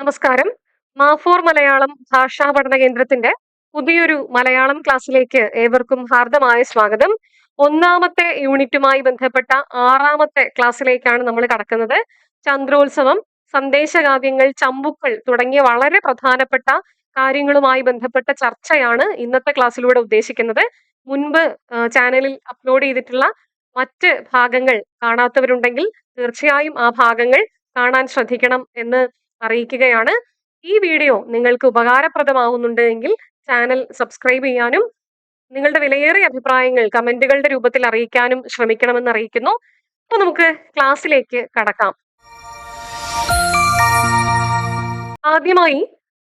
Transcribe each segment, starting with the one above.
നമസ്കാരം. മാഫോർ മലയാളം ഭാഷാ പഠന കേന്ദ്രത്തിന്റെ പുതിയൊരു മലയാളം ക്ലാസ്സിലേക്ക് ഏവർക്കും ഹാർദമായ സ്വാഗതം. ഒന്നാമത്തെ യൂണിറ്റുമായി ബന്ധപ്പെട്ട ആറാമത്തെ ക്ലാസ്സിലേക്കാണ് നമ്മൾ കടക്കുന്നത്. ചന്ദ്രോത്സവം സന്ദേശകാവ്യങ്ങൾ ചമ്പുക്കൾ തുടങ്ങിയ വളരെ പ്രധാനപ്പെട്ട കാര്യങ്ങളുമായി ബന്ധപ്പെട്ട ചർച്ചയാണ് ഇന്നത്തെ ക്ലാസ്സിലൂടെ ഉദ്ദേശിക്കുന്നത്. മുൻപ് ചാനലിൽ അപ്ലോഡ് ചെയ്തിട്ടുള്ള മറ്റ് ഭാഗങ്ങൾ കാണാത്തവരുണ്ടെങ്കിൽ തീർച്ചയായും ആ ഭാഗങ്ങൾ കാണാൻ ശ്രദ്ധിക്കണം എന്ന് അറിയിക്കുകയാണ്. ഈ വീഡിയോ നിങ്ങൾക്ക് ഉപകാരപ്രദമാകുന്നുണ്ട് എങ്കിൽ ചാനൽ സബ്സ്ക്രൈബ് ചെയ്യാനും നിങ്ങളുടെ വിലയേറിയ അഭിപ്രായങ്ങൾ കമന്റുകളുടെ രൂപത്തിൽ അറിയിക്കാനും ശ്രമിക്കണമെന്ന് അറിയിക്കുന്നു. അപ്പൊ നമുക്ക് ക്ലാസ്സിലേക്ക് കടക്കാം. ആദ്യമായി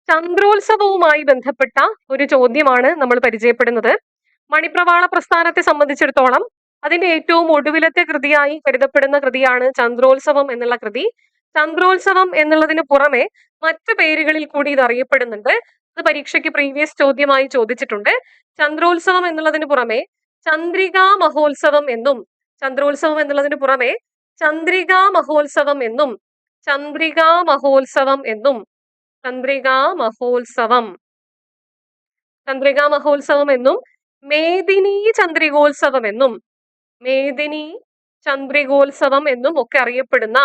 ചന്ദ്രോത്സവവുമായി ബന്ധപ്പെട്ട ഒരു ചോദ്യമാണ് നമ്മൾ പരിചയപ്പെടുന്നത്. മണിപ്രവാള പ്രസ്ഥാനത്തെ സംബന്ധിച്ചിടത്തോളം അതിന്റെ ഏറ്റവും ഒടുവിലത്തെ കൃതിയായി കരുതപ്പെടുന്ന കൃതിയാണ് ചന്ദ്രോത്സവം എന്നുള്ള കൃതി. ചന്ദ്രോത്സവം എന്നുള്ളതിന് പുറമെ മറ്റു പേരുകളിൽ കൂടി ഇത് അറിയപ്പെടുന്നുണ്ട്. അത് പരീക്ഷയ്ക്ക് പ്രീവിയസ് ചോദ്യമായി ചോദിച്ചിട്ടുണ്ട്. ചന്ദ്രോത്സവം എന്നുള്ളതിന് പുറമെ ചന്ദ്രികാ മഹോത്സവം എന്നും ചന്ദ്രോത്സവം എന്നുള്ളതിന് പുറമെ ചന്ദ്രികാ മഹോത്സവം എന്നും ചന്ദ്രികാ മഹോത്സവം എന്നും ചന്ദ്രികാ മഹോത്സവം ചന്ദ്രികാ മഹോത്സവം എന്നും മേദിനി ചന്ദ്രികോത്സവം എന്നും മേദിനി ചന്ദ്രികോത്സവം എന്നും ഒക്കെ അറിയപ്പെടുന്ന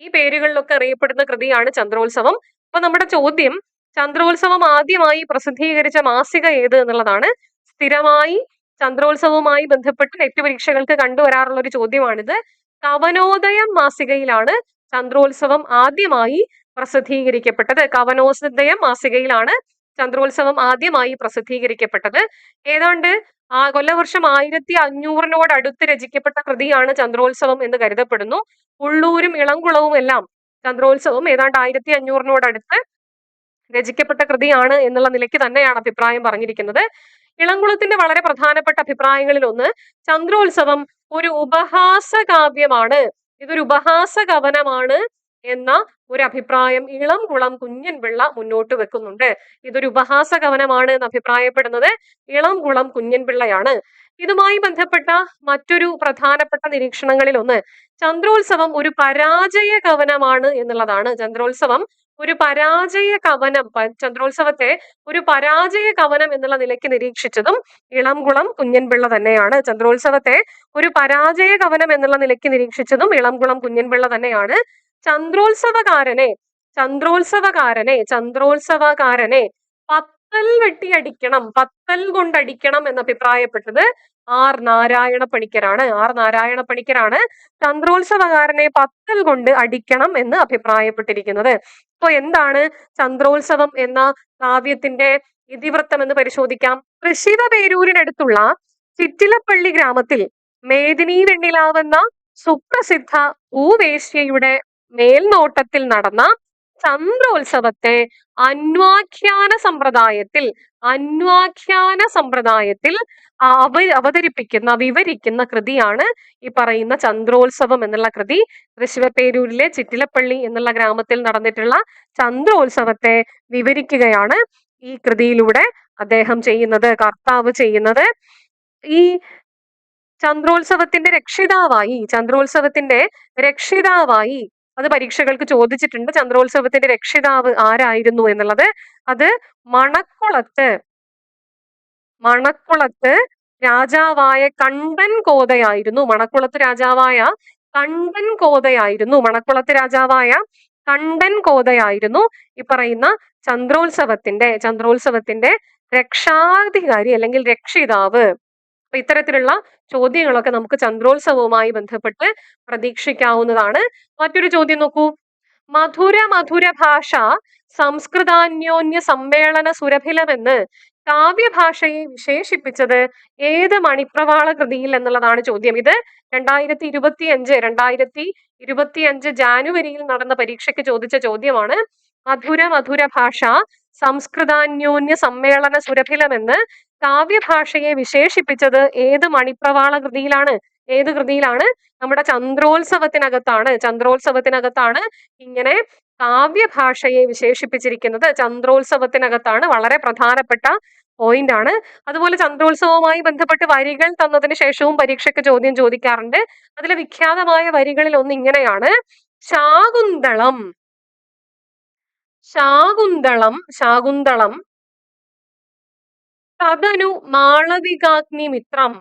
ഈ പേരുകളിലൊക്കെ അറിയപ്പെടുന്ന കൃതിയാണ് ചന്ദ്രോത്സവം. അപ്പൊ നമ്മുടെ ചോദ്യം ചന്ദ്രോത്സവം ആദ്യമായി പ്രസിദ്ധീകരിച്ച മാസിക ഏത് എന്നുള്ളതാണ്. സ്ഥിരമായി ചന്ദ്രോത്സവവുമായി ബന്ധപ്പെട്ട് നെറ്റ് പരീക്ഷകൾക്ക് കണ്ടുവരാറുള്ള ഒരു ചോദ്യമാണിത്. കവനോദയം മാസികയിലാണ് ചന്ദ്രോത്സവം ആദ്യമായി പ്രസിദ്ധീകരിക്കപ്പെട്ടത്. കവനോദയം മാസികയിലാണ് ചന്ദ്രോത്സവം ആദ്യമായി പ്രസിദ്ധീകരിക്കപ്പെട്ടത്. ഏതാണ്ട് ആ കൊല്ലവർഷം ആയിരത്തി അഞ്ഞൂറിനോട് അടുത്ത് രചിക്കപ്പെട്ട കൃതിയാണ് ചന്ദ്രോത്സവം എന്ന് കരുതപ്പെടുന്നു. ഉള്ളൂരും ഇളംകുളവും എല്ലാം ചന്ദ്രോത്സവം ഏതാണ്ട് ആയിരത്തി അഞ്ഞൂറിനോട് അടുത്ത് രചിക്കപ്പെട്ട കൃതിയാണ് എന്നുള്ള നിലയ്ക്ക് തന്നെയാണ് അഭിപ്രായം പറഞ്ഞിരിക്കുന്നത്. ഇളംകുളത്തിന്റെ വളരെ പ്രധാനപ്പെട്ട അഭിപ്രായങ്ങളിൽ ഒന്ന് ചന്ദ്രോത്സവം ഒരു ഉപഹാസ കാവ്യമാണ് ഇതൊരു ഉപഹാസ കവനമാണ് എന്ന ഒരു അഭിപ്രായം ഇളം കുളം കുഞ്ഞൻ പിള്ള മുന്നോട്ട് വെക്കുന്നുണ്ട്. ഇതൊരു ഉപഹാസ കവനമാണ് എന്ന് അഭിപ്രായപ്പെടുന്നത് ഇളം കുളം കുഞ്ഞൻ പിള്ളയാണ് ഇതുമായി ബന്ധപ്പെട്ട മറ്റൊരു പ്രധാനപ്പെട്ട നിരീക്ഷണങ്ങളിൽ ഒന്ന് ചന്ദ്രോത്സവം ഒരു പരാജയ കവനമാണ് എന്നുള്ളതാണ്. ചന്ദ്രോത്സവം ഒരു പരാജയ കവനം ചന്ദ്രോത്സവത്തെ ഒരു പരാജയ കവനം എന്നുള്ള നിലയ്ക്ക് നിരീക്ഷിച്ചതും ഇളംകുളം കുഞ്ഞൻപിള്ള തന്നെയാണ്. ചന്ദ്രോത്സവത്തെ ഒരു പരാജയ കവനം എന്നുള്ള നിലയ്ക്ക് നിരീക്ഷിച്ചതും ഇളംകുളം കുഞ്ഞൻപിള്ള തന്നെയാണ്. ചന്ദ്രോത്സവകാരനെ ചന്ദ്രോത്സവകാരനെ ചന്ദ്രോത്സവകാരനെ പത്തൽ വെട്ടിയടിക്കണം പത്തൽ കൊണ്ടടിക്കണം എന്ന് അഭിപ്രായപ്പെട്ടത് ആർ നാരായണ പണിക്കരാണ്. ആർ നാരായണ പണിക്കരാണ് ചന്ദ്രോത്സവകാരനെ പത്തൽ കൊണ്ട് അടിക്കണം എന്ന് അഭിപ്രായപ്പെട്ടിരിക്കുന്നത്. അപ്പൊ എന്താണ് ചന്ദ്രോത്സവം എന്ന കാവ്യത്തിന്റെ ഇതിവൃത്തം എന്ന് പരിശോധിക്കാം. തൃശിവ പേരൂരിനടുത്തുള്ള ചിറ്റിലപ്പള്ളി ഗ്രാമത്തിൽ മേദിനി വെണ്ണിലാവെന്ന സുപ്രസിദ്ധ ഭൂവേശ്യയുടെ മേൽനോട്ടത്തിൽ നടന്ന ചന്ദ്രോത്സവത്തെ അന്വാഖ്യാന സമ്പ്രദായത്തിൽ അന്വാഖ്യാന സമ്പ്രദായത്തിൽ അവ അവതരിപ്പിക്കുന്ന വിവരിക്കുന്ന കൃതിയാണ് ഈ പറയുന്ന ചന്ദ്രോത്സവം എന്നുള്ള കൃതി. തൃശ്ശിവപ്പേരൂരിലെ ചിറ്റിലപ്പള്ളി എന്നുള്ള ഗ്രാമത്തിൽ നടന്നിട്ടുള്ള ചന്ദ്രോത്സവത്തെ വിവരിക്കുകയാണ് ഈ കൃതിയിലൂടെ അദ്ദേഹം ചെയ്യുന്നത് കർത്താവ് ചെയ്യുന്നത്. ഈ ചന്ദ്രോത്സവത്തിന്റെ രക്ഷിതാവായി ചന്ദ്രോത്സവത്തിന്റെ രക്ഷിതാവായി അത് പരീക്ഷകൾക്ക് ചോദിച്ചിട്ടുണ്ട്. ചന്ദ്രോത്സവത്തിന്റെ രക്ഷിതാവ് ആരായിരുന്നു എന്നുള്ളത്. അത് മണക്കുളത്ത് മണക്കുളത്ത് രാജാവായ കണ്ടൻ കോതയായിരുന്നു. മണക്കുളത്ത് രാജാവായ കണ്ടൻ കോതയായിരുന്നു. മണക്കുളത്ത് രാജാവായ കണ്ടൻ കോതയായിരുന്നു. ഈ പറയുന്ന ചന്ദ്രോത്സവത്തിന്റെ ചന്ദ്രോത്സവത്തിന്റെ രക്ഷാധികാരി അല്ലെങ്കിൽ രക്ഷിതാവ്. അപ്പൊ ഇത്തരത്തിലുള്ള ചോദ്യങ്ങളൊക്കെ നമുക്ക് ചന്ദ്രോത്സവവുമായി ബന്ധപ്പെട്ട് പ്രതീക്ഷിക്കാവുന്നതാണ്. മറ്റൊരു ചോദ്യം നോക്കൂ. മധുര മധുര ഭാഷ സംസ്കൃതാന്യോന്യ സമ്മേളന സുരഭിലമെന്ന് കാവ്യഭാഷയെ വിശേഷിപ്പിച്ചത് ഏത് മണിപ്രവാള കൃതിയിൽ എന്നുള്ളതാണ് ചോദ്യം. ഇത് രണ്ടായിരത്തി ഇരുപത്തി അഞ്ച് രണ്ടായിരത്തി ഇരുപത്തി അഞ്ച് ജാനുവരിയിൽ നടന്ന പരീക്ഷയ്ക്ക് ചോദിച്ച ചോദ്യമാണ്. മധുര മധുര ഭാഷ സംസ്കൃതാന്യോന്യ സമ്മേളന സുരഭിലമെന്ന് കാവ്യഭാഷയെ വിശേഷിപ്പിച്ചത് ഏത് മണിപ്രവാള കൃതിയിലാണ്? ഏത് കൃതിയിലാണ്? നമ്മുടെ ചന്ദ്രോത്സവത്തിനകത്താണ്. ചന്ദ്രോത്സവത്തിനകത്താണ് ഇങ്ങനെ കാവ്യഭാഷയെ വിശേഷിപ്പിച്ചിരിക്കുന്നത്. ചന്ദ്രോത്സവത്തിനകത്താണ് വളരെ പ്രധാനപ്പെട്ട പോയിന്റ് ആണ്. അതുപോലെ ചന്ദ്രോത്സവവുമായി ബന്ധപ്പെട്ട് വരികൾ തന്നതിന് ശേഷവും പരീക്ഷയ്ക്ക് ചോദ്യം ചോദിക്കാറുണ്ട്. അതിലെ വിഖ്യാതമായ വരികളിൽ ഒന്ന് ഇങ്ങനെയാണ്. ശാകുന്തളം. ശാകുന്തളം ശാകുന്തളം തദനു മാളവികാഗ്നി മിത്രം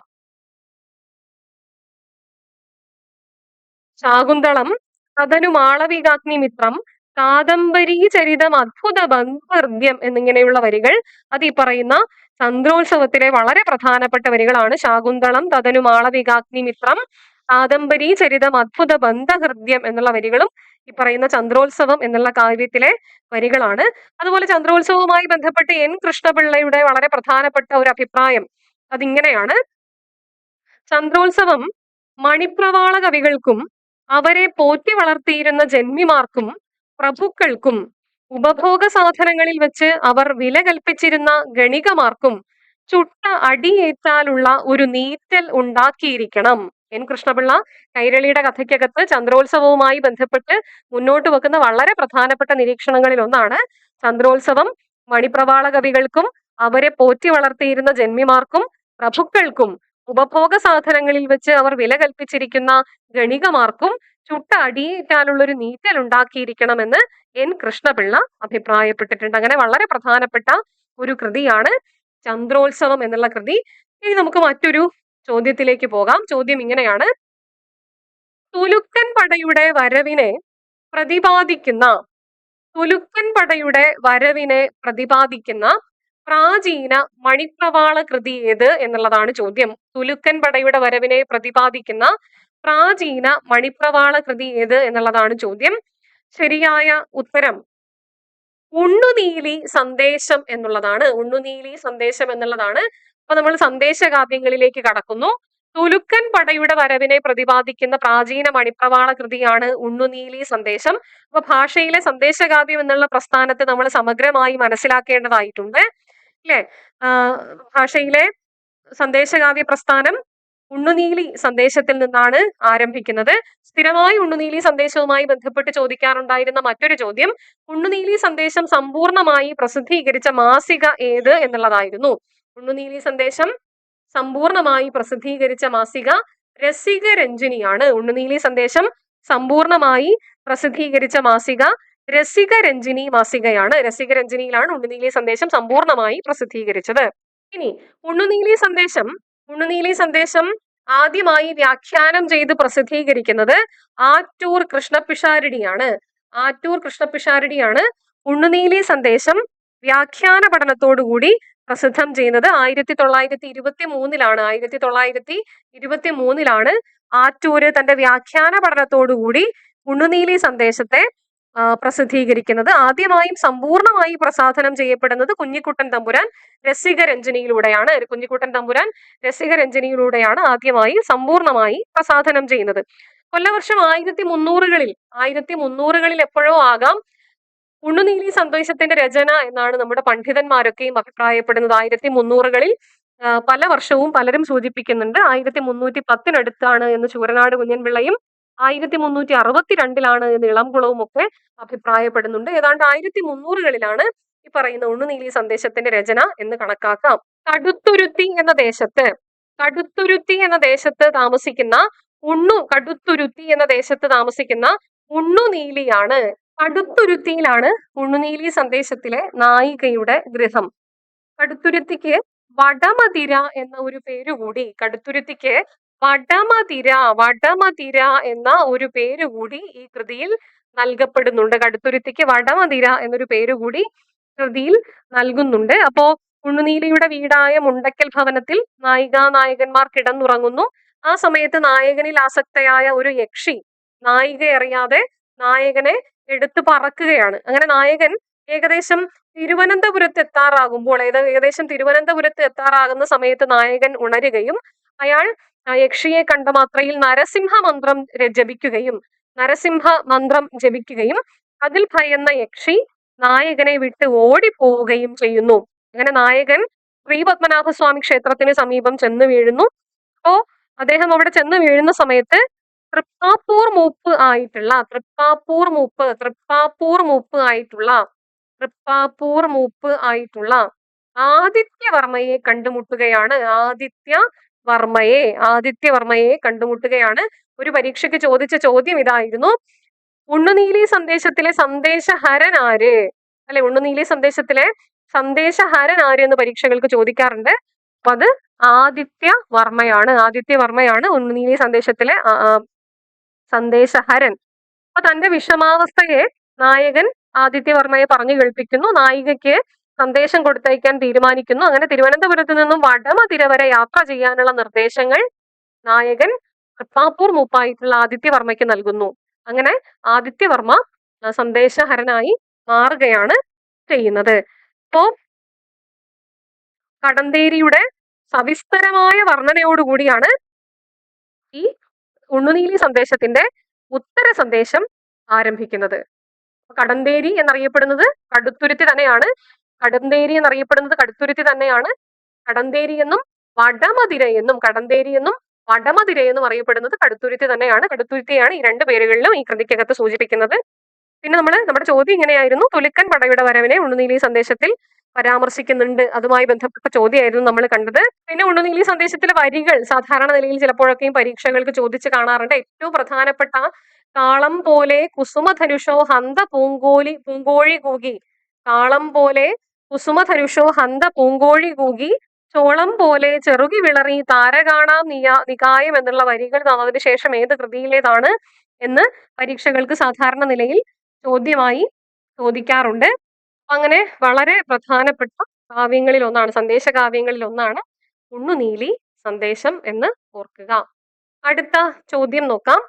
ശാകുന്തളം. തദനു മാളവികാഗ്നി മിത്രം കാദംബരീ ചരിതം അദ്ഭുത ബന്ധർദ്യം എന്നിങ്ങനെയുള്ള വരികൾ. അത് ഈ പറയുന്ന ചന്ദ്രോത്സവത്തിലെ വളരെ പ്രധാനപ്പെട്ട വരികളാണ്. ശാകുന്തളം തദനു മാളവികാഗ്നി മിത്രം കാദംബരീ ചരിതം അദ്ഭുത ബന്ധഹൃദ്യം എന്നുള്ള വരികളും ഈ പറയുന്ന ചന്ദ്രോത്സവം എന്നുള്ള കാവ്യത്തിലെ വരികളാണ്. അതുപോലെ ചന്ദ്രോത്സവവുമായി ബന്ധപ്പെട്ട് എൻ. കൃഷ്ണപിള്ളയുടെ വളരെ പ്രധാനപ്പെട്ട ഒരു അഭിപ്രായം അതിങ്ങനെയാണ്. ചന്ദ്രോത്സവം മണിപ്രവാള കവികൾക്കും അവരെ പോറ്റി വളർത്തിയിരുന്ന ജന്മിമാർക്കും പ്രഭുക്കൾക്കും ഉപഭോഗ സാധനങ്ങളിൽ വെച്ച് അവർ വില കൽപ്പിച്ചിരുന്ന ഗണികമാർക്കും ചുട്ട അടിയേറ്റാലുള്ള ഒരു നീറ്റൽ ഉണ്ടാക്കിയിരിക്കണം. എൻ കൃഷ്ണപിള്ള കൈരളിയുടെ കഥയ്ക്കകത്ത് ചന്ദ്രോത്സവവുമായി ബന്ധപ്പെട്ട് മുന്നോട്ട് വെക്കുന്ന വളരെ പ്രധാനപ്പെട്ട നിരീക്ഷണങ്ങളിൽ ഒന്നാണ് ചന്ദ്രോത്സവം. മണിപ്രവാള കവികൾക്കും അവരെ പോറ്റി വളർത്തിയിരുന്ന ജന്മിമാർക്കും പ്രഭുക്കൾക്കും ഉപഭോഗ സാധനങ്ങളിൽ വെച്ച് അവർ വില കൽപ്പിച്ചിരിക്കുന്ന ഗണികമാർക്കും ചുട്ട അടിയേറ്റാനുള്ള ഒരു നീറ്റൽ ഉണ്ടാക്കിയിരിക്കണമെന്ന് എൻ കൃഷ്ണപിള്ള അഭിപ്രായപ്പെട്ടിട്ടുണ്ട്. അങ്ങനെ വളരെ പ്രധാനപ്പെട്ട ഒരു കൃതിയാണ് ചന്ദ്രോത്സവം എന്നുള്ള കൃതി. ഇനി നമുക്ക് മറ്റൊരു ചോദ്യത്തിലേക്ക് പോകാം. ചോദ്യം ഇങ്ങനെയാണ്. തുലുക്കൻ പടയുടെ വരവിനെ പ്രതിപാദിക്കുന്ന തുലുക്കൻ പടയുടെ വരവിനെ പ്രതിപാദിക്കുന്ന പ്രാചീന മണിപ്രവാള കൃതി ഏത് എന്നുള്ളതാണ് ചോദ്യം. തുലുക്കൻ പടയുടെ വരവിനെ പ്രതിപാദിക്കുന്ന പ്രാചീന മണിപ്രവാള കൃതി ഏത് എന്നുള്ളതാണ് ചോദ്യം. ശരിയായ ഉത്തരം ഉണ്ണുനീലി സന്ദേശം എന്നുള്ളതാണ്. ഉണ്ണുനീലി സന്ദേശം എന്നുള്ളതാണ്. അപ്പൊ നമ്മൾ സന്ദേശകാവ്യങ്ങളിലേക്ക് കടക്കുന്നു. തുലുക്കൻ പടയുടെ വരവിനെ പ്രതിപാദിക്കുന്ന പ്രാചീന മണിപ്രവാള കൃതിയാണ് ഉണ്ണുനീലി സന്ദേശം. അപ്പൊ ഭാഷയിലെ സന്ദേശകാവ്യം എന്നുള്ള പ്രസ്ഥാനത്തെ നമ്മൾ സമഗ്രമായി മനസ്സിലാക്കേണ്ടതായിട്ടുണ്ട്. അല്ലെ ഭാഷയിലെ സന്ദേശകാവ്യ പ്രസ്ഥാനം ഉണ്ണുനീലി സന്ദേശത്തിൽ നിന്നാണ് ആരംഭിക്കുന്നത്. സ്ഥിരമായി ഉണ്ണുനീലി സന്ദേശവുമായി ബന്ധപ്പെട്ട് ചോദിക്കാറുണ്ടായിരുന്ന മറ്റൊരു ചോദ്യം ഉണ്ണുനീലി സന്ദേശം സമ്പൂർണമായി പ്രസിദ്ധീകരിച്ച മാസിക ഏത് എന്നുള്ളതായിരുന്നു. ഉണ്ണുനീലി സന്ദേശം സമ്പൂർണമായി പ്രസിദ്ധീകരിച്ച മാസിക രസിക രഞ്ജിനിയാണ് ഉണ്ണുനീലി സന്ദേശം സമ്പൂർണമായി പ്രസിദ്ധീകരിച്ച മാസിക രസിക രഞ്ജിനി മാസികയാണ്. രസിക രഞ്ജിനിയിലാണ് ഉണ്ണുനീലി സന്ദേശം സമ്പൂർണമായി പ്രസിദ്ധീകരിച്ചത്. ഇനി ഉണ്ണുനീലി സന്ദേശം ഉണ്ണുനീലി സന്ദേശം ആദ്യമായി വ്യാഖ്യാനം ചെയ്ത് പ്രസിദ്ധീകരിക്കുന്നത് ആറ്റൂർ കൃഷ്ണപിഷാരടിയാണ് ആറ്റൂർ കൃഷ്ണപിഷാരടിയാണ് ഉണ്ണുനീലി സന്ദേശം വ്യാഖ്യാന പഠനത്തോടുകൂടി പ്രസിദ്ധം ചെയ്യുന്നത് ആയിരത്തി തൊള്ളായിരത്തി ഇരുപത്തി മൂന്നിലാണ് ആയിരത്തി തൊള്ളായിരത്തി ഇരുപത്തി മൂന്നിലാണ് ആറ്റൂര് തന്റെ വ്യാഖ്യാന പഠനത്തോടുകൂടി ഉണ്ണുനീലി സന്ദേശത്തെ പ്രസിദ്ധീകരിക്കുന്നത്. ആദ്യമായും സമ്പൂർണമായി പ്രസാധനം ചെയ്യപ്പെടുന്നത് കുഞ്ഞിക്കുട്ടൻ തമ്പുരാൻ രസികരഞ്ജനിയിലൂടെയാണ്. കുഞ്ഞിക്കുട്ടൻ തമ്പുരാൻ രസികരഞ്ജനിയിലൂടെയാണ് ആദ്യമായി സമ്പൂർണമായി പ്രസാധനം ചെയ്യുന്നത്. കൊല്ലവർഷം ആയിരത്തി മുന്നൂറുകളിൽ ആയിരത്തി മുന്നൂറുകളിൽ എപ്പോഴോ ആകാം ഉണ്ണുനീലി സന്ദേശത്തിന്റെ രചന എന്നാണ് നമ്മുടെ പണ്ഡിതന്മാരൊക്കെയും അഭിപ്രായപ്പെടുന്നത്. ആയിരത്തി മുന്നൂറുകളിൽ പല വർഷവും പലരും സൂചിപ്പിക്കുന്നുണ്ട്. ആയിരത്തി മുന്നൂറ്റി പത്തിനടുത്താണ് എന്ന് ചൂരനാട് കുഞ്ഞൻപിള്ളയും ആയിരത്തി മുന്നൂറ്റി അറുപത്തിരണ്ടിലാണ് എന്ന് ഇളംകുളവും ഒക്കെ അഭിപ്രായപ്പെടുന്നുണ്ട്. ഏതാണ്ട് ആയിരത്തി മുന്നൂറുകളിലാണ് ഈ പറയുന്ന ഉണ്ണുനീലി സന്ദേശത്തിന്റെ രചന എന്ന് കണക്കാക്കാം. കടുത്തുരുത്തി എന്ന ദേശത്ത് കടുത്തുരുത്തി എന്ന ദേശത്ത് താമസിക്കുന്ന ഉണ്ണു കടുത്തുരുത്തി എന്ന ദേശത്ത് താമസിക്കുന്ന ഉണ്ണുനീലിയാണ് കടുത്തുരുത്തിയിലാണ് ഉണ്ണുനീലി സന്ദേശത്തിലെ നായികയുടെ ഗൃഹം. കടുത്തുരുത്തിക്ക് വടമതിര എന്ന ഒരു പേരുകൂടി കടുത്തുരുത്തിക്ക് വടമതിര വടമതിര എന്ന ഒരു പേര് കൂടി ഈ കൃതിയിൽ നൽകപ്പെടുന്നുണ്ട്. കടുത്തുരുത്തിക്ക് വടമതിര എന്നൊരു പേര് കൂടി കൃതിയിൽ നൽകുന്നുണ്ട്. അപ്പോ ഉണ്ണുനീലിയുടെ വീടായ മുണ്ടക്കൽ ഭവനത്തിൽ നായികാ നായകന്മാർ കിടന്നുറങ്ങുന്നു. ആ സമയത്ത് നായകനിൽ ആസക്തയായ ഒരു യക്ഷി നായിക അറിയാതെ നായകനെ എടുത്തു പറക്കുകയാണ്. അങ്ങനെ നായകൻ ഏകദേശം തിരുവനന്തപുരത്ത് എത്താറാകുമ്പോൾ ഏകദേശം തിരുവനന്തപുരത്ത് എത്താറാകുന്ന സമയത്ത് നായകൻ ഉണരുകയും അയാൾ യക്ഷിയെ കണ്ട മാത്രയിൽ നരസിംഹ മന്ത്രം ജപിക്കുകയും നരസിംഹ മന്ത്രം ജപിക്കുകയും അതിൽ ഭയന്ന യക്ഷി നായകനെ വിട്ട് ഓടിപ്പോവുകയും ചെയ്യുന്നു. അങ്ങനെ നായകൻ ശ്രീപത്മനാഭസ്വാമി ക്ഷേത്രത്തിന് സമീപം ചെന്ന് വീഴുന്നു. അപ്പോ അദ്ദേഹം അവിടെ ചെന്ന് വീഴുന്ന സമയത്ത് തൃപ്പാപ്പൂർ മൂപ്പ് ആയിട്ടുള്ള തൃപ്പാപ്പൂർ മൂപ്പ് തൃപ്പാപ്പൂർ മൂപ്പ് ആയിട്ടുള്ള തൃപ്പാപ്പൂർ മൂപ്പ് ആയിട്ടുള്ള ആദിത്യവർമ്മയെ കണ്ടുമുട്ടുകയാണ്. ആദിത്യ വർമ്മയെ ആദിത്യവർമ്മയെ കണ്ടുമുട്ടുകയാണ്. ഒരു പരീക്ഷയ്ക്ക് ചോദിച്ച ചോദ്യം ഇതായിരുന്നു. ഉണ്ണുനീലി സന്ദേശത്തിലെ സന്ദേശഹരൻ ആര്? അല്ലെ ഉണ്ണുനീലി സന്ദേശത്തിലെ സന്ദേശഹരൻ ആര് എന്ന് പരീക്ഷകൾക്ക് ചോദിക്കാറുണ്ട്. അപ്പൊ അത് ആദിത്യ വർമ്മയാണ് ആദിത്യ വർമ്മയാണ് ഉണ്ണുനീലി സന്ദേശത്തിലെ സന്ദേശഹരൻ. അപ്പൊ തന്റെ വിഷമാവസ്ഥയെ നായകൻ ആദിത്യവർമ്മയെ പറഞ്ഞു കേൾപ്പിക്കുന്നു. നായികയ്ക്ക് സന്ദേശം കൊടുത്തയക്കാൻ തീരുമാനിക്കുന്നു. അങ്ങനെ തിരുവനന്തപുരത്ത് നിന്നും വടമതിര വരെ യാത്ര ചെയ്യാനുള്ള നിർദ്ദേശങ്ങൾ നായകൻ കൃപ്പാപ്പൂർ മൂപ്പായിട്ടുള്ള ആദിത്യവർമ്മയ്ക്ക് നൽകുന്നു. അങ്ങനെ ആദിത്യവർമ്മ സന്ദേശഹരനായി മാറുകയാണ് ചെയ്യുന്നത്. ഇപ്പോ കടന്തേരിയുടെ സവിസ്തരമായ വർണനയോടുകൂടിയാണ് ഈ ഉണ്ണുനീലി സന്ദേശത്തിന്റെ ഉത്തര സന്ദേശം ആരംഭിക്കുന്നത്. കടന്തേരി എന്നറിയപ്പെടുന്നത് കടുത്തുരുത്തി തന്നെയാണ്. കടന്തേരി എന്നറിയപ്പെടുന്നത് കടുത്തുരുത്തി തന്നെയാണ്. കടന്തേരി എന്നും വടമതിര എന്നും കടന്തേരി എന്നും വടമതിര എന്നും അറിയപ്പെടുന്നത് കടുത്തുരുത്തി തന്നെയാണ്. കടുത്തുരുത്തിയാണ് ഈ രണ്ട് പേരുകളിലും ഈ കൃതിക്കകത്ത് സൂചിപ്പിക്കുന്നത്. പിന്നെ നമ്മൾ നമ്മുടെ ചോദ്യം ഇങ്ങനെയായിരുന്നു. തുലുക്കൻ പടയുടെ വരവിനെ ഉണ്ണുനീലി സന്ദേശത്തിൽ പരാമർശിക്കുന്നുണ്ട്. അതുമായി ബന്ധപ്പെട്ട ചോദ്യമായിരുന്നു നമ്മൾ കണ്ടത്. പിന്നെ ഉണ്ടെങ്കിൽ ഈ സന്ദേശത്തിലെ വരികൾ സാധാരണ നിലയിൽ ചിലപ്പോഴൊക്കെയും പരീക്ഷകൾക്ക് ചോദിച്ച് കാണാറുണ്ട്. ഏറ്റവും പ്രധാനപ്പെട്ട കാളം പോലെ കുസുമധനുഷോ ഹന്ത പൂങ്കോലി പൂങ്കോഴി കൂകി. കാളം പോലെ കുസുമധനുഷോ ഹന്ത പൂങ്കോഴി കൂകി. ചോളം പോലെ ചെറുകി വിളറി താരകാണാം നിയാ നികായം എന്നുള്ള വരികൾ തന്നതിന് ശേഷം ഏത് കൃതിയിലേതാണ് എന്ന് പരീക്ഷകൾക്ക് സാധാരണ നിലയിൽ ചോദ്യമായി ചോദിക്കാറുണ്ട്. അങ്ങനെ വളരെ പ്രധാനപ്പെട്ട കാവ്യങ്ങളിൽ ഒന്നാണ് സന്ദേശ കാവ്യങ്ങളിൽ ഒന്നാണ് ഉണ്ണുനീലി സന്ദേശം എന്ന് ഓർക്കുക. അടുത്ത ചോദ്യം നോക്കാം.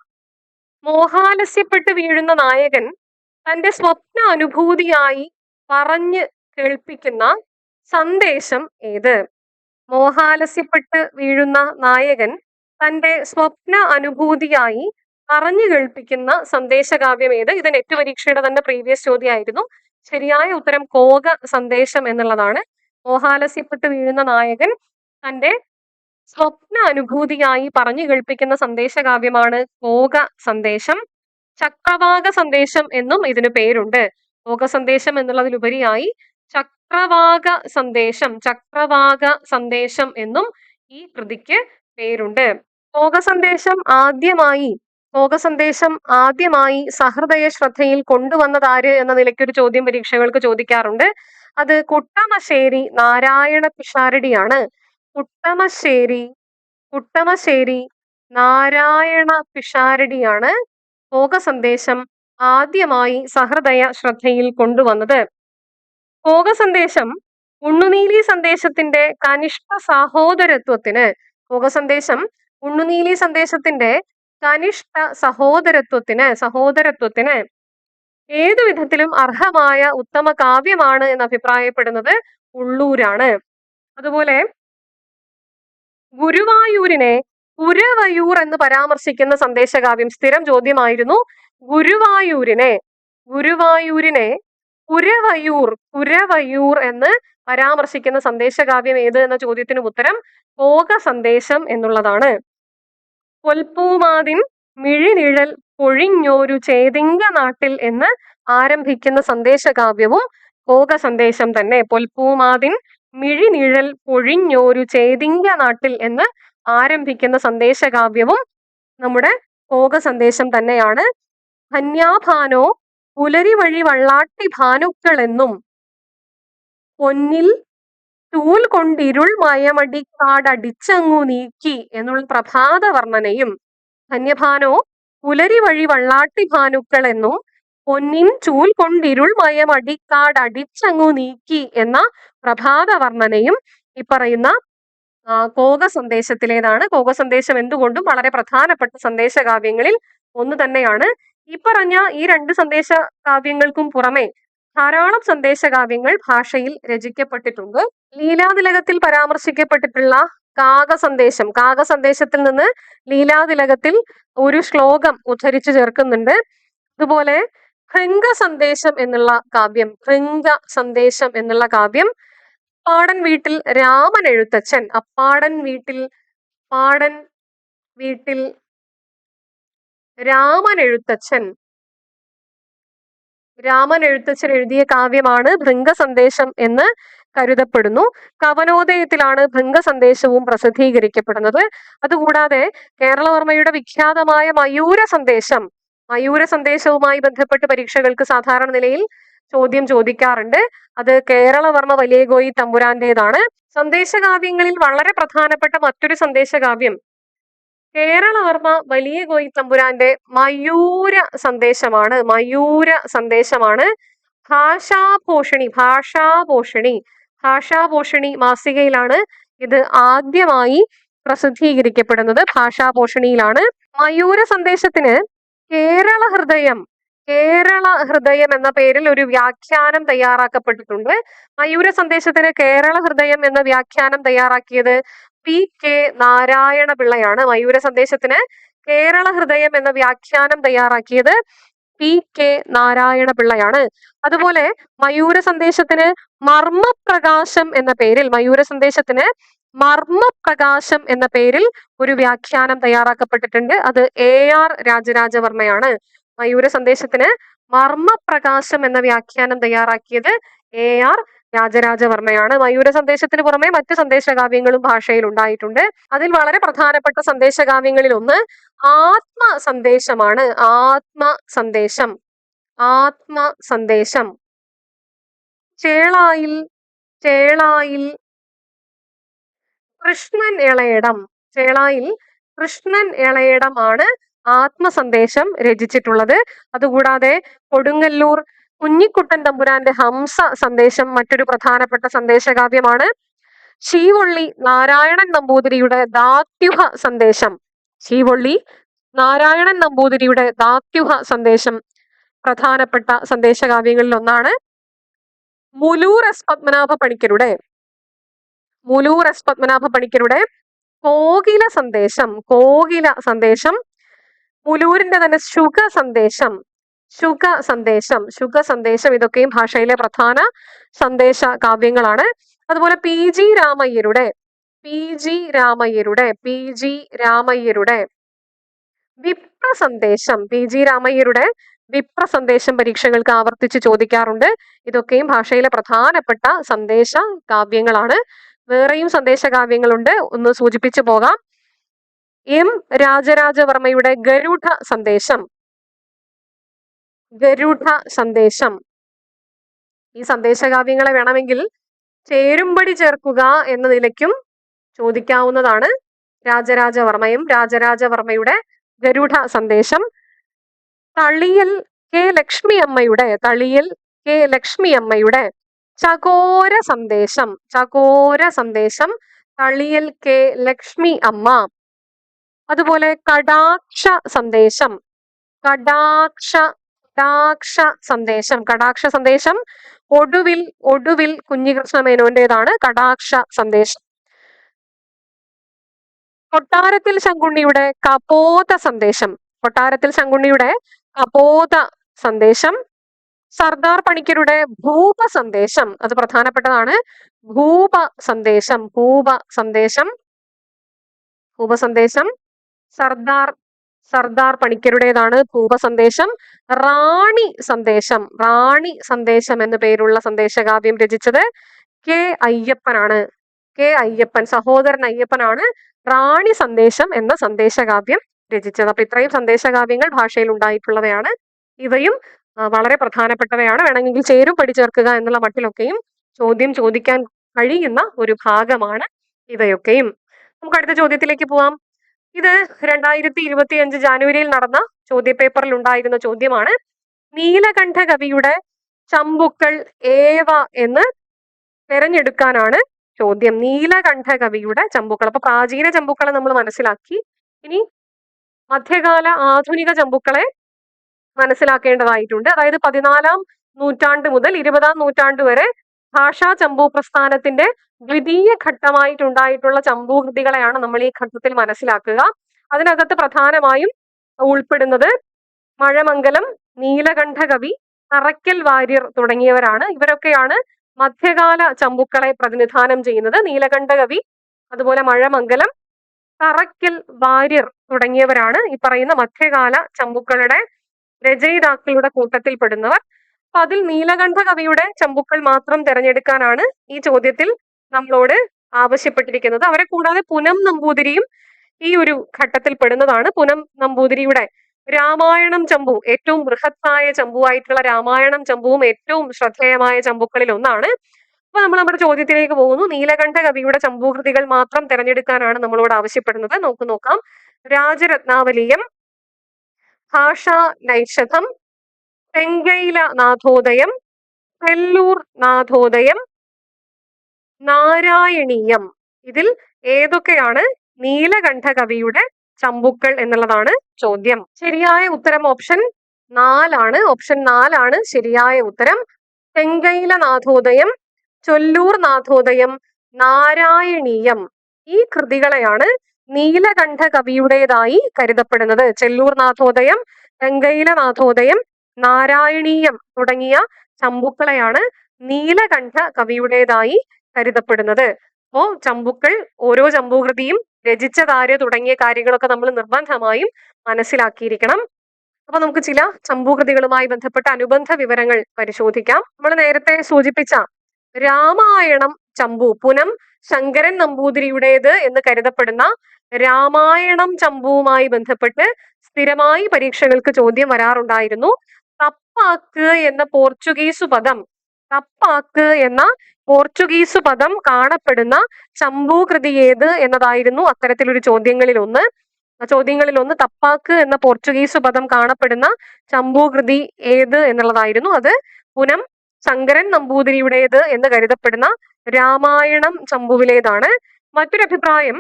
മോഹാലസ്യപ്പെട്ട് വീഴുന്ന നായകൻ തന്റെ സ്വപ്ന അനുഭൂതിയായി പറഞ്ഞ് കേൾപ്പിക്കുന്ന സന്ദേശം ഏത്? മോഹാലസ്യപ്പെട്ട് വീഴുന്ന നായകൻ തന്റെ സ്വപ്ന അനുഭൂതിയായി പറഞ്ഞു കേൾപ്പിക്കുന്ന സന്ദേശകാവ്യം ഏത്? ഇത് നെറ്റ് പരീക്ഷയുടെ തന്നെ പ്രീവിയസ് ചോദ്യമായിരുന്നു. ശരിയായ ഉത്തരം കോക സന്ദേശം എന്നുള്ളതാണ്. മോഹാലസ്യപ്പെട്ട് വീഴുന്ന നായകൻ തന്റെ സ്വപ്ന അനുഭൂതിയായി പറഞ്ഞു കേൾപ്പിക്കുന്ന സന്ദേശകാവ്യമാണ് കോക സന്ദേശം. ചക്രവാക സന്ദേശം എന്നും ഇതിന് പേരുണ്ട്. കോക സന്ദേശം എന്നുള്ളതിലുപരിയായി ചക്രവാക സന്ദേശം ചക്രവാക സന്ദേശം എന്നും ഈ കൃതിക്ക് പേരുണ്ട്. കോക സന്ദേശം ആദ്യമായി കോക സന്ദേശം ആദ്യമായി സഹൃദയ ശ്രദ്ധയിൽ കൊണ്ടുവന്നതാര് എന്ന നിലയ്ക്കൊരു ചോദ്യം പരീക്ഷകൾക്ക് ചോദിക്കാറുണ്ട്. അത് കുട്ടമശ്ശേരി നാരായണ പിഷാരടിയാണ്. കുട്ടമശ്ശേരി കുട്ടമശ്ശേരി നാരായണ പിഷാരടിയാണ് സന്ദേശം ആദ്യമായി സഹൃദയ ശ്രദ്ധയിൽ കൊണ്ടുവന്നത്. സന്ദേശം ഉണ്ണുനീലി സന്ദേശത്തിന്റെ കനിഷ്ഠ സഹോദരത്വത്തിന് സന്ദേശം ഉണ്ണുനീലി സന്ദേശത്തിന്റെ കനിഷ്ഠ സഹോദരത്വത്തിന് സഹോദരത്വത്തിന് ഏതു വിധത്തിലും അർഹമായ ഉത്തമ കാവ്യമാണ് എന്ന് അഭിപ്രായപ്പെടുന്നത് ഉള്ളൂരാണ്. അതുപോലെ ഗുരുവായൂരിനെ പുരവയൂർ എന്ന് പരാമർശിക്കുന്ന സന്ദേശകാവ്യം സ്ഥിരം ചോദ്യമായിരുന്നു. ഗുരുവായൂരിനെ ഗുരുവായൂരിനെ പുരവയൂർ കുരവയൂർ എന്ന് പരാമർശിക്കുന്ന സന്ദേശകാവ്യം ഏത് എന്ന ചോദ്യത്തിനും ഉത്തരം ഭോഗ സന്ദേശം എന്നുള്ളതാണ്. പൊൽപ്പൂമാതിൻ മിഴിനിഴൽ പൊഴിഞ്ഞോരു ചേതിങ്ക നാട്ടിൽ എന്ന് ആരംഭിക്കുന്ന സന്ദേശകാവ്യവും ഭോഗ സന്ദേശം തന്നെ. പൊൽപ്പൂമാതിൻ മിഴിനിഴൽ പൊഴിഞ്ഞോരു ചേതിങ്ക നാട്ടിൽ എന്ന് ആരംഭിക്കുന്ന സന്ദേശകാവ്യവും നമ്മുടെ ഭോഗ സന്ദേശം തന്നെയാണ്. ധന്യാഭാനോ പുലരി വഴി വള്ളാട്ടി ഭാനുക്കൾ എന്നും പൊന്നിൽ തൂൽ കൊണ്ടിരുൾ മയമടി കാടടിച്ചങ്ങു നീക്കി എന്നുള്ള പ്രഭാത വർണനയും ധന്യഭാനോ പുലരി വഴി വള്ളാട്ടി ഭാനുക്കൾ എന്നും പൊന്നിൻ ചൂൽ കൊണ്ടിരുൾ മയമടി കാടടിച്ചങ്ങു നീക്കി എന്ന പ്രഭാത വർണനയും ഈ പറയുന്ന കോക സന്ദേശത്തിലേതാണ്. കോക സന്ദേശം എന്തുകൊണ്ടും വളരെ പ്രധാനപ്പെട്ട സന്ദേശ കാവ്യങ്ങളിൽ ഒന്ന് തന്നെയാണ്. ഈ പറഞ്ഞ ഈ രണ്ട് സന്ദേശ കാവ്യങ്ങൾക്കും പുറമെ ധാരാളം സന്ദേശകാവ്യങ്ങൾ ഭാഷയിൽ രചിക്കപ്പെട്ടിട്ടുണ്ട്. ലീലാതിലകത്തിൽ പരാമർശിക്കപ്പെട്ടിട്ടുള്ള കാക സന്ദേശം സന്ദേശത്തിൽ നിന്ന് ലീലാതിലകത്തിൽ ഒരു ശ്ലോകം ഉദ്ധരിച്ചു ചേർക്കുന്നുണ്ട്. അതുപോലെ ഭൃംഗ സന്ദേശം എന്നുള്ള കാവ്യം ഭൃംഗ സന്ദേശം എന്നുള്ള കാവ്യം പാടൻ വീട്ടിൽ രാമൻ എഴുത്തച്ഛൻ. അപ്പാടൻ വീട്ടിൽ പാടൻ വീട്ടിൽ രാമൻ എഴുത്തച്ഛൻ. രാമൻ എഴുത്തച്ഛൻ എഴുതിയ കാവ്യമാണ് ഭൃംഗ സന്ദേശം എന്ന് കരുതപ്പെടുന്നു. കവനോദയത്തിലാണ് ഭംഗ സന്ദേശവും പ്രസിദ്ധീകരിക്കപ്പെടുന്നത്. അതുകൂടാതെ കേരളവർമ്മയുടെ വിഖ്യാതമായ മയൂര സന്ദേശം മയൂര സന്ദേശവുമായി ബന്ധപ്പെട്ട് പരീക്ഷകൾക്ക് സാധാരണ നിലയിൽ ചോദ്യം ചോദിക്കാറുണ്ട്. അത് കേരളവർമ്മ വലിയകോയി തമ്പുരാന്റേതാണ്. സന്ദേശകാവ്യങ്ങളിൽ വളരെ പ്രധാനപ്പെട്ട മറ്റൊരു സന്ദേശകാവ്യം കേരളവർമ്മ വലിയ കോയി തമ്പുരാന്റെ മയൂര സന്ദേശമാണ്. മയൂര സന്ദേശമാണ് ഭാഷാഭൂഷണി ഭാഷാഭൂഷണി ഭാഷാഭൂഷണി മാസികയിലാണ് ഇത് ആദ്യമായി പ്രസിദ്ധീകരിക്കപ്പെടുന്നത്. ഭാഷാഭൂഷണിയിലാണ് മയൂര സന്ദേശത്തിന് കേരള ഹൃദയം കേരള ഹൃദയം എന്ന പേരിൽ ഒരു വ്യാഖ്യാനം തയ്യാറാക്കപ്പെട്ടിട്ടുണ്ട്. മയൂര സന്ദേശത്തിന് കേരള ഹൃദയം എന്ന വ്യാഖ്യാനം തയ്യാറാക്കിയത് പി. കെ. നാരായണ പിള്ളയാണ്. മയൂര സന്ദേശത്തിന് കേരള ഹൃദയം എന്ന വ്യാഖ്യാനം തയ്യാറാക്കിയത് പി. കെ. നാരായണ പിള്ളയാണ്. അതുപോലെ മയൂര സന്ദേശത്തിന് മർമ്മപ്രകാശം എന്ന പേരിൽ മയൂര സന്ദേശത്തിന് മർമ്മപ്രകാശം എന്ന പേരിൽ ഒരു വ്യാഖ്യാനം തയ്യാറാക്കപ്പെട്ടിട്ടുണ്ട്. അത് എ ആർ രാജരാജവർമ്മയാണ്. മയൂര സന്ദേശത്തിന് മർമ്മപ്രകാശം എന്ന വ്യാഖ്യാനം തയ്യാറാക്കിയത് എ ആർ രാജരാജവർമ്മയാണ്. മയൂര സന്ദേശത്തിന് പുറമെ മറ്റ് സന്ദേശകാവ്യങ്ങളും ഭാഷയിൽ ഉണ്ടായിട്ടുണ്ട്. അതിൽ വളരെ പ്രധാനപ്പെട്ട സന്ദേശകാവ്യങ്ങളിൽ ഒന്ന് ആത്മ സന്ദേശമാണ് ആത്മ സന്ദേശം ആത്മ സന്ദേശം ചേളായിൽ ചേളായിൽ കൃഷ്ണൻ ഇളയിടം. ചേളായിൽ കൃഷ്ണൻ ഇളയിടമാണ് ആത്മസന്ദേശം രചിച്ചിട്ടുള്ളത്. അതുകൂടാതെ കൊടുങ്ങല്ലൂർ കുഞ്ഞിക്കുട്ടൻ തമ്പുരാന്റെ ഹംസ സന്ദേശം മറ്റൊരു പ്രധാനപ്പെട്ട സന്ദേശകാവ്യമാണ്. ശീവൊള്ളി നാരായണൻ നമ്പൂതിരിയുടെ ദാത്യുഹ സന്ദേശം. ശീവൊള്ളി നാരായണൻ നമ്പൂതിരിയുടെ ദാത്യുഹ സന്ദേശം പ്രധാനപ്പെട്ട സന്ദേശകാവ്യങ്ങളിൽ ഒന്നാണ് മുലൂർ എസ് പത്മനാഭ പണിക്കരുടെ മുലൂർ എസ് പത്മനാഭ പണിക്കരുടെ കോകില സന്ദേശം കോകില സന്ദേശം മുലൂരിന്റെ തന്നെ ശുഗ സന്ദേശം ശുഗ സന്ദേശം ശുഗ സന്ദേശം ഇതൊക്കെയും ഭാഷയിലെ പ്രധാന സന്ദേശ കാവ്യങ്ങളാണ്. അതുപോലെ പി ജി രാമയ്യരുടെ പി ജി രാമയ്യരുടെ പി ജി രാമയ്യരുടെ വിപ്ര സന്ദേശം പി ജി രാമയ്യരുടെ വിപ്ര സന്ദേശം പരീക്ഷകൾക്ക് ആവർത്തിച്ച് ചോദിക്കാറുണ്ട്. ഇതൊക്കെയും ഭാഷയിലെ പ്രധാനപ്പെട്ട സന്ദേശ കാവ്യങ്ങളാണ്. വേറെയും സന്ദേശ കാവ്യങ്ങളുണ്ട്. ഒന്ന് സൂചിപ്പിച്ചു പോകാം. എം രാജരാജവർമ്മയുടെ ഗരുഡ സന്ദേശം. ഗരുഡ സന്ദേശം. ഈ സന്ദേശകാവ്യങ്ങളെ വേണമെങ്കിൽ ചേരുംപടി ചേർക്കുക എന്ന നിലയ്ക്കും ചോദിക്കാവുന്നതാണ് രാജരാജവർമ്മയും രാജരാജവർമ്മയുടെ ഗരുഡ സന്ദേശം. തളിയൽ കെ ലക്ഷ്മി അമ്മയുടെ തളിയൽ കെ ലക്ഷ്മി അമ്മയുടെ ചകോര സന്ദേശം ചകോര സന്ദേശം തളിയൽ കെ ലക്ഷ്മി അമ്മ അതുപോലെ കടാക്ഷ സന്ദേശം കടാക്ഷ കടാക്ഷ സന്ദേശം കടാക്ഷ സന്ദേശം ഒടുവിൽ ഒടുവിൽ കുഞ്ഞികൃഷ്ണ മേനോന്റേതാണ് കടാക്ഷ സന്ദേശം. കൊട്ടാരത്തിൽ ശങ്കുണ്ണിയുടെ കപോത സന്ദേശം കൊട്ടാരത്തിൽ ശങ്കുണ്ണിയുടെ കപോത സന്ദേശം സർദാർ പണിക്കരുടെ ഭൂപ സന്ദേശം അത് പ്രധാനപ്പെട്ടതാണ്. ഭൂപ സന്ദേശം ഭൂപ സന്ദേശം ഭൂപ സന്ദേശം സർദാർ സർദാർ പണിക്കരുടേതാണ് ഭൂപ സന്ദേശം. റാണി സന്ദേശം റാണി സന്ദേശം എന്ന പേരുള്ള സന്ദേശകാവ്യം രചിച്ചത് കെ അയ്യപ്പനാണ്. കെ അയ്യപ്പൻ സഹോദരൻ അയ്യപ്പനാണ് റാണി സന്ദേശം എന്ന സന്ദേശകാവ്യം രചിച്ചത്. അപ്പൊ ഇത്രയും സന്ദേശകാവ്യങ്ങൾ ഭാഷയിൽ ഉണ്ടായിട്ടുള്ളവയാണ്. ഇവയും വളരെ പ്രധാനപ്പെട്ടവയാണ്. വേണമെങ്കിൽ ചേരും പഠിച്ചേർക്കുക എന്നുള്ള മട്ടിലൊക്കെയും ചോദ്യം ചോദിക്കാൻ കഴിയുന്ന ഒരു ഭാഗമാണ് ഇവയൊക്കെയും. നമുക്ക് അടുത്ത ചോദ്യത്തിലേക്ക് പോവാം. ഇത് രണ്ടായിരത്തി ഇരുപത്തി അഞ്ച് ജാനുവരിയിൽ നടന്ന ചോദ്യപേപ്പറിൽ ഉണ്ടായിരുന്ന ചോദ്യമാണ്. നീലകണ്ഠ കവിയുടെ ചമ്പുക്കൾ ഏവ എന്ന് തെരഞ്ഞെടുക്കാനാണ് ചോദ്യം. നീലകണ്ഠ കവിയുടെ ചമ്പുക്കൾ. അപ്പൊ പ്രാചീന ചമ്പുക്കളെ നമ്മൾ മനസ്സിലാക്കി. ഇനി മധ്യകാല ആധുനിക ചമ്പുക്കളെ മനസ്സിലാക്കേണ്ടതായിട്ടുണ്ട്. അതായത് പതിനാലാം നൂറ്റാണ്ട് മുതൽ ഇരുപതാം നൂറ്റാണ്ട് വരെ ഭാഷാ ചമ്പു പ്രസ്ഥാനത്തിന്റെ ദ്വിതീയ ഘട്ടമായിട്ടുണ്ടായിട്ടുള്ള ചമ്പു കൃതികളെയാണ് നമ്മൾ ഈ ഘട്ടത്തിൽ മനസ്സിലാക്കുക. അതിനകത്ത് പ്രധാനമായും ഉൾപ്പെടുന്നത് മഴമംഗലം നീലകണ്ഠ കവി തറയ്ക്കൽ വാര്യർ തുടങ്ങിയവരാണ്. ഇവരൊക്കെയാണ് മധ്യകാല ചമ്പുക്കളെ പ്രതിനിധാനം ചെയ്യുന്നത്. നീലകണ്ഠ കവി അതുപോലെ മഴമംഗലം തറയ്ക്കൽ വാര്യർ തുടങ്ങിയവരാണ് ഈ പറയുന്ന മധ്യകാല ചമ്പുക്കളുടെ രചയിതാക്കളുടെ കൂട്ടത്തിൽപ്പെടുന്നവർ. അപ്പൊ അതിൽ നീലകണ്ഠ കവിയുടെ ചമ്പുക്കൾ മാത്രം തിരഞ്ഞെടുക്കാനാണ് ഈ ചോദ്യത്തിൽ നമ്മളോട് ആവശ്യപ്പെട്ടിരിക്കുന്നത്. അവരെ കൂടാതെ പുനം നമ്പൂതിരിയും ഈ ഒരു ഘട്ടത്തിൽ പെടുന്നതാണ് പുനം നമ്പൂതിരിയുടെ രാമായണം ചമ്പു ഏറ്റവും ബൃഹത്തായ ചമ്പുവായിട്ടുള്ള രാമായണം ചമ്പുവും ഏറ്റവും ശ്രദ്ധേയമായ ചമ്പുക്കളിൽ ഒന്നാണ്. അപ്പൊ നമ്മൾ നമ്മുടെ ചോദ്യത്തിലേക്ക് പോകുന്നു. നീലകണ്ഠ കവിയുടെ ചമ്പൂകൃതികൾ മാത്രം തിരഞ്ഞെടുക്കാനാണ് നമ്മളോട് ആവശ്യപ്പെടുന്നത്. നോക്കു നോക്കാം. രാജരത്നാവലിയം ഭാഷാ നൈഷധം തെങ്കൈല നാഥോദയം തെല്ലൂർ നാഥോദയം നാരായണീയം. ഇതിൽ ഏതൊക്കെയാണ് നീലകണ്ഠ കവിയുടെ ചമ്പുക്കൾ എന്നുള്ളതാണ് ചോദ്യം. ശരിയായ ഉത്തരം ഓപ്ഷൻ നാലാണ്. ഓപ്ഷൻ നാലാണ് ശരിയായ ഉത്തരം. തെങ്കൈല നാഥോദയം ചൊല്ലൂർ നാഥോദയം നാരായണീയം. ഈ കൃതികളെയാണ് നീലകണ്ഠ കവിയുടേതായി കരുതപ്പെടുന്നത്. ചെല്ലൂർ നാഥോദയം ഗംഗയില നാഥോദയം നാരായണീയം തുടങ്ങിയ ചമ്പുക്കളെയാണ് നീലകണ്ഠ കവിയുടേതായി കരുതപ്പെടുന്നത്. അപ്പോ ചമ്പുക്കൾ ഓരോ ചമ്പുകൃതിയും രചിച്ചതാര് തുടങ്ങിയ കാര്യങ്ങളൊക്കെ നമ്മൾ നിർബന്ധമായും മനസ്സിലാക്കിയിരിക്കണം. അപ്പൊ നമുക്ക് ചില ചമ്പുകൃതികളുമായി ബന്ധപ്പെട്ട അനുബന്ധ വിവരങ്ങൾ പരിശോധിക്കാം. നമ്മൾ നേരത്തെ സൂചിപ്പിച്ച രാമായണം ചമ്പു. പുനം ശങ്കരൻ നമ്പൂതിരിയുടേത് എന്ന് കരുതപ്പെടുന്ന രാമായണം ചമ്പുവുമായി ബന്ധപ്പെട്ട് സ്ഥിരമായി പരീക്ഷകൾക്ക് ചോദ്യം വരാറുണ്ടായിരുന്നു. തപ്പാക്ക് എന്ന പോർച്ചുഗീസ് പദം തപ്പാക്ക് എന്ന പോർച്ചുഗീസ് പദം കാണപ്പെടുന്ന ചമ്പു കൃതി ഏത് എന്നതായിരുന്നു അത്തരത്തിലൊരു ചോദ്യങ്ങളിൽ ഒന്ന് ചോദ്യങ്ങളിൽ ഒന്ന് തപ്പാക്ക് എന്ന പോർച്ചുഗീസ് പദം കാണപ്പെടുന്ന ചമ്പു കൃതി ഏത് എന്നുള്ളതായിരുന്നു. അത് പുനം ശങ്കരൻ നമ്പൂതിരിയുടേത് എന്ന് കരുതപ്പെടുന്ന രാമായണം ചമ്പുവിലേതാണ്. മറ്റൊരു അഭിപ്രായം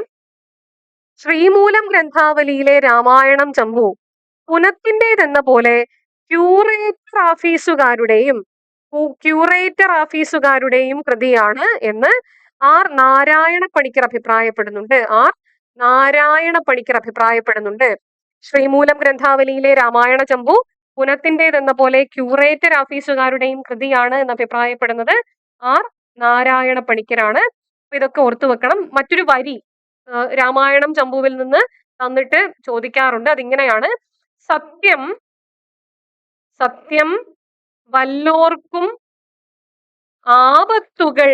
ശ്രീമൂലം ഗ്രന്ഥാവലിയിലെ രാമായണം ചമ്പു പുനത്തിന്റെതെന്ന പോലെ ക്യൂറേറ്റർ ഓഫീസുകാരുടെയും ക്യൂറേറ്റർ ഓഫീസുകാരുടെയും കൃതിയാണ് എന്ന് ആർ നാരായണ പണിക്കർ അഭിപ്രായപ്പെടുന്നുണ്ട്. ആർ നാരായണ പണിക്കർ അഭിപ്രായപ്പെടുന്നുണ്ട്. ശ്രീമൂലം ഗ്രന്ഥാവലിയിലെ രാമായണ ചമ്പു പുനത്തിന്റെതെന്ന പോലെ ക്യൂറേറ്റർ ഓഫീസുകാരുടെയും കൃതിയാണ് എന്ന് അഭിപ്രായപ്പെടുന്നത് ആർ. നാരായണ പണിക്കരാണ്. അപ്പൊ ഇതൊക്കെ ഓർത്തു വെക്കണം. മറ്റൊരു വരി രാമായണം ചമ്പുവിൽ നിന്ന് തന്നിട്ട് ചോദിക്കാറുണ്ട്. അതിങ്ങനെയാണ്. സത്യം സത്യം വല്ലോർക്കും ആപത്തുകൾ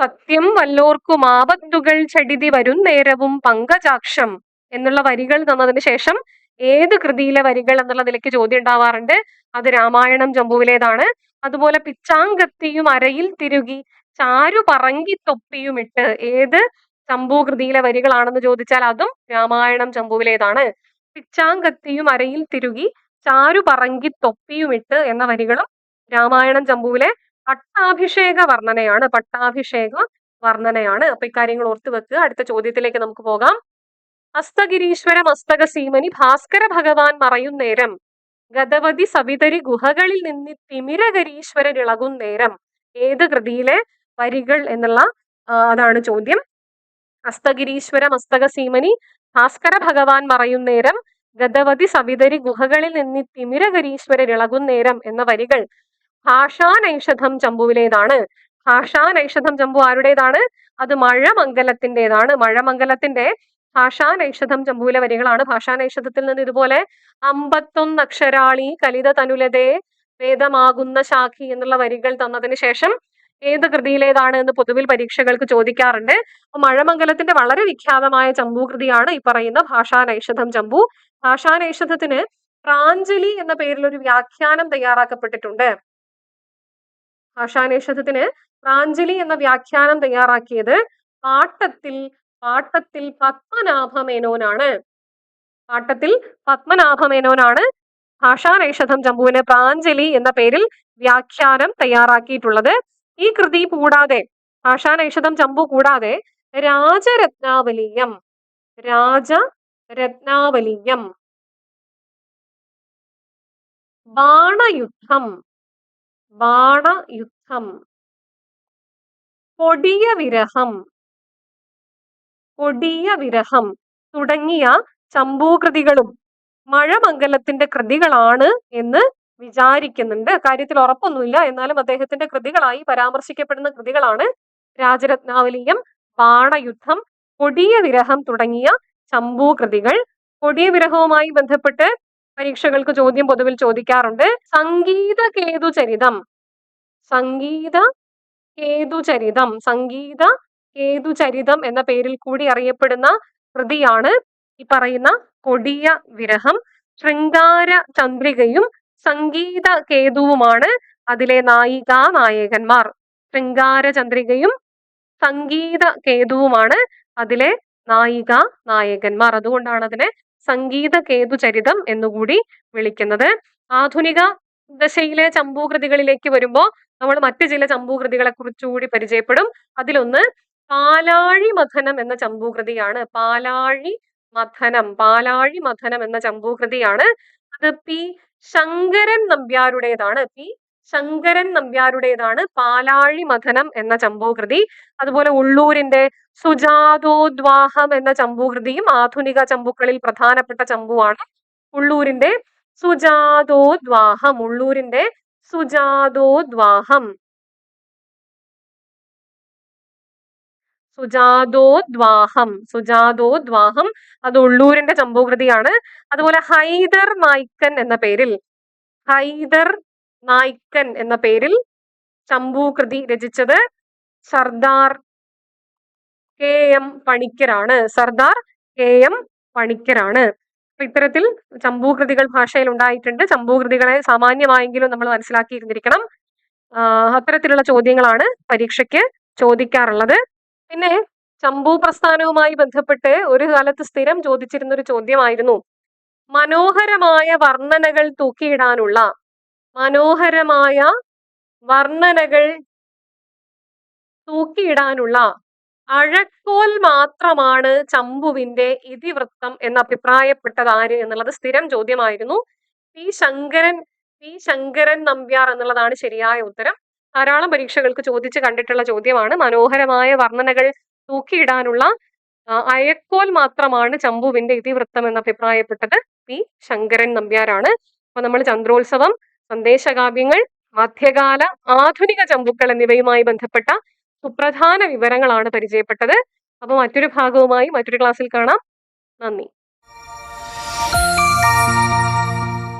സത്യം വല്ലോർക്കും ആപത്തുകൾ ചെടിതി വരും നേരവും പങ്കജാക്ഷം എന്നുള്ള വരികൾ തന്നതിന് ശേഷം ഏത് കൃതിയിലെ വരികൾ എന്നുള്ള നിലയ്ക്ക് ചോദ്യം ഉണ്ടാവാറുണ്ട്. അത് രാമായണം ജംബുവിലേതാണ് അതുപോലെ പിച്ചാങ്കത്തിയും അരയിൽ തിരുകി ചാരു പറങ്കി തൊപ്പിയുമിട്ട് ഏത് ചമ്പു കൃതിയിലെ വരികളാണെന്ന് ചോദിച്ചാൽ അതും രാമായണം ചമ്പുവിലേതാണ് പിച്ചാങ്കത്തിയും അരയിൽ തിരുകി ചാരു പറങ്കി എന്ന വരികളും രാമായണം ചമ്പുവിലെ പട്ടാഭിഷേക വർണനയാണ്. പട്ടാഭിഷേക വർണനയാണ്. അപ്പൊ ഇക്കാര്യങ്ങൾ ഓർത്തു വെക്കുക. അടുത്ത ചോദ്യത്തിലേക്ക് നമുക്ക് പോകാം. അസ്തഗിരീശ്വര മസ്തക സീമനി ഭാസ്കര ഭഗവാൻ മറയും നേരം. ഗതവതി സവിതരി ഗുഹകളിൽ നിന്ന് നേരം. ഏത് കൃതിയിലെ വരികൾ എന്നുള്ള അതാണ് ചോദ്യം. അസ്തഗിരീശ്വര മസ്തക സീമനി ഭാസ്കര ഭഗവാൻ മറയും നേരം. ഗതവതി സവിതരി ഗുഹകളിൽ നിന്ന് നേരം എന്ന വരികൾ. ഭാഷാനൈഷധം ചമ്പുവിലേതാണ്. ഭാഷാനൈഷധം ചമ്പു ആരുടേതാണ്? അത് മഴമംഗലത്തിന്റെതാണ്. മഴമംഗലത്തിന്റെ ഭാഷാനൈഷധം ജംബൂല വരികളാണ് ഭാഷാനൈഷധത്തിൽ നിന്ന് ഇതുപോലെ അമ്പത്തൊന്ന് അക്ഷരാളി കലിത തനുലതേ വേദമാകുന്ന ശാഖി എന്നുള്ള വരികൾ തന്നതിന് ശേഷം ഏത് കൃതിയിലേതാണ് എന്ന് പൊതുവിൽ പരീക്ഷകൾക്ക് ചോദിക്കാറുണ്ട്. അപ്പൊ മഴമംഗലത്തിന്റെ വളരെ വിഖ്യാതമായ ചമ്പു കൃതിയാണ് ഈ പറയുന്ന ഭാഷാനൈഷധം ചമ്പു ഭാഷാനൈഷധത്തിന് പ്രാഞ്ജലി എന്ന പേരിൽ ഒരു വ്യാഖ്യാനം തയ്യാറാക്കപ്പെട്ടിട്ടുണ്ട്. ഭാഷാനേഷധത്തിന് പ്രാഞ്ജലി എന്ന വ്യാഖ്യാനം തയ്യാറാക്കിയത് പാട്ടത്തിൽ പാട്ടത്തിൽ പത്മനാഭമേനോനാണ്. പാട്ടത്തിൽ പത്മനാഭമേനോനാണ്. ഭാഷാരേഷധം ജമ്പുവിന് പ്രാഞ്ജലി എന്ന പേരിൽ വ്യാഖ്യാനം തയ്യാറാക്കിയിട്ടുള്ളത്. ഈ കൃതി കൂടാതെ ഭാഷാനേഷധം ജമ്പു കൂടാതെ രാജരത്നാവലീയം രാജരത്നാവലീയം ബാണയുദ്ധം ബാണയുദ്ധം കൊടിയ വിരഹം കൊടിയ വിരഹം തുടങ്ങിയ ചമ്പൂകൃതികളും മഴമംഗലത്തിന്റെ കൃതികളാണ് എന്ന് വിചാരിക്കുന്നുണ്ട്. കാര്യത്തിൽ ഉറപ്പൊന്നുമില്ല. എന്നാലും അദ്ദേഹത്തിന്റെ കൃതികളായി പരാമർശിക്കപ്പെടുന്ന കൃതികളാണ് രാജരത്നാവലിയം ബാണയുദ്ധം കൊടിയ വിരഹം തുടങ്ങിയ ചമ്പൂകൃതികൾ. കൊടിയ വിരഹവുമായി ബന്ധപ്പെട്ട് പരീക്ഷകൾക്ക് ചോദ്യം പൊതുവിൽ ചോദിക്കാറുണ്ട്. സംഗീത കേതുചരിതം സംഗീത കേതുചരിതം സംഗീത കേതുചരിതം എന്ന പേരിൽ കൂടി അറിയപ്പെടുന്ന കൃതിയാണ് ഈ പറയുന്ന കൊടിയ വിരഹം. ശൃംഗാര ചന്ദ്രികയും സംഗീത കേതുവുമാണ് അതിലെ നായിക നായകന്മാർ. ശൃംഗാര ചന്ദ്രികയും സംഗീത കേതുവുമാണ് അതിലെ നായിക നായകന്മാർ. അതുകൊണ്ടാണ് അതിനെ സംഗീത കേതു ചരിതം എന്നുകൂടി വിളിക്കുന്നത്. ആധുനിക ദശയിലെ ചമ്പൂകൃതികളിലേക്ക് വരുമ്പോൾ നമ്മൾ മറ്റു ചില ചമ്പൂകൃതികളെ കുറിച്ചുകൂടി പരിചയപ്പെടും. അതിലൊന്ന് പാലാഴി മഥനം എന്ന ചമ്പൂകൃതിയാണ്. പാലാഴി മഥനം പാലാഴി മഥനം എന്ന ചമ്പൂകൃതിയാണ്. അത് പി ശങ്കരൻ നമ്പ്യാരുടേതാണ്. പി ശങ്കരൻ നമ്പ്യാരുടേതാണ് പാലാഴി മഥനം എന്ന ചമ്പൂകൃതി. അതുപോലെ ഉള്ളൂരിന്റെ സുജാതോദ്വാഹം എന്ന ചമ്പൂകൃതിയും ആധുനിക ചമ്പുക്കളിൽ പ്രധാനപ്പെട്ട ചമ്പുവാണ് ഉള്ളൂരിന്റെ സുജാതോദ്വാഹം. ഉള്ളൂരിന്റെ സുജാതോദ്വാഹം. സുജാതോദ്വാഹം സുജാതോദ്വാഹം അത് ഉള്ളൂരിന്റെ ചമ്പൂകൃതിയാണ്. അതുപോലെ ഹൈദർ നായ്ക്കൻ എന്ന പേരിൽ ഹൈദർ നായ്ക്കൻ എന്ന പേരിൽ ചമ്പൂകൃതി രചിച്ചത് സർദാർ കെ എം പണിക്കരാണ്. സർദാർ കെ എം പണിക്കരാണ്. അപ്പൊ ഇത്തരത്തിൽ ചമ്പൂകൃതികൾ ഭാഷയിൽ ഉണ്ടായിട്ടുണ്ട്. ചമ്പൂകൃതികളെ സാമാന്യമായെങ്കിലും നമ്മൾ മനസ്സിലാക്കിയിരുന്നിരിക്കണം. അത്തരത്തിലുള്ള ചോദ്യങ്ങളാണ് പരീക്ഷയ്ക്ക് ചോദിക്കാറുള്ളത്. പിന്നെ ചമ്പു പ്രസ്ഥാനവുമായി ബന്ധപ്പെട്ട് ഒരു കാലത്ത് സ്ഥിരം ചോദിച്ചിരുന്ന ഒരു ചോദ്യമായിരുന്നു. മനോഹരമായ വർണനകൾ തൂക്കിയിടാനുള്ള മനോഹരമായ വർണനകൾ തൂക്കിയിടാനുള്ള അഴക്കോൽ മാത്രമാണ് ചമ്പുവിന്റെ ഇതിവൃത്തം എന്ന് അഭിപ്രായപ്പെട്ടത് ആര് എന്നുള്ളത് സ്ഥിരം ചോദ്യമായിരുന്നു. പി ശങ്കരൻ പി ശങ്കരൻ നമ്പ്യാർ എന്നുള്ളതാണ് ശരിയായ ഉത്തരം. ധാരാളം പരീക്ഷകൾക്ക് ചോദിച്ചു കണ്ടിട്ടുള്ള ചോദ്യമാണ്. മനോഹരമായ വർണനകൾ തൂക്കിയിടാനുള്ള അയക്കോൽ മാത്രമാണ് ചമ്പുവിന്റെ ഇതിവൃത്തം എന്ന് അഭിപ്രായപ്പെട്ടത് പി. ശങ്കരൻ നമ്പ്യാരാണ്. അപ്പൊ നമ്മൾ ചന്ദ്രോത്സവം സന്ദേശകാവ്യങ്ങൾ മധ്യകാല ആധുനിക ചമ്പുക്കൾ എന്നിവയുമായി ബന്ധപ്പെട്ട സുപ്രധാന വിവരങ്ങളാണ് പരിചയപ്പെട്ടത്. അപ്പോൾ മറ്റൊരു ഭാഗവുമായി മറ്റൊരു ക്ലാസ്സിൽ കാണാം. നന്ദി.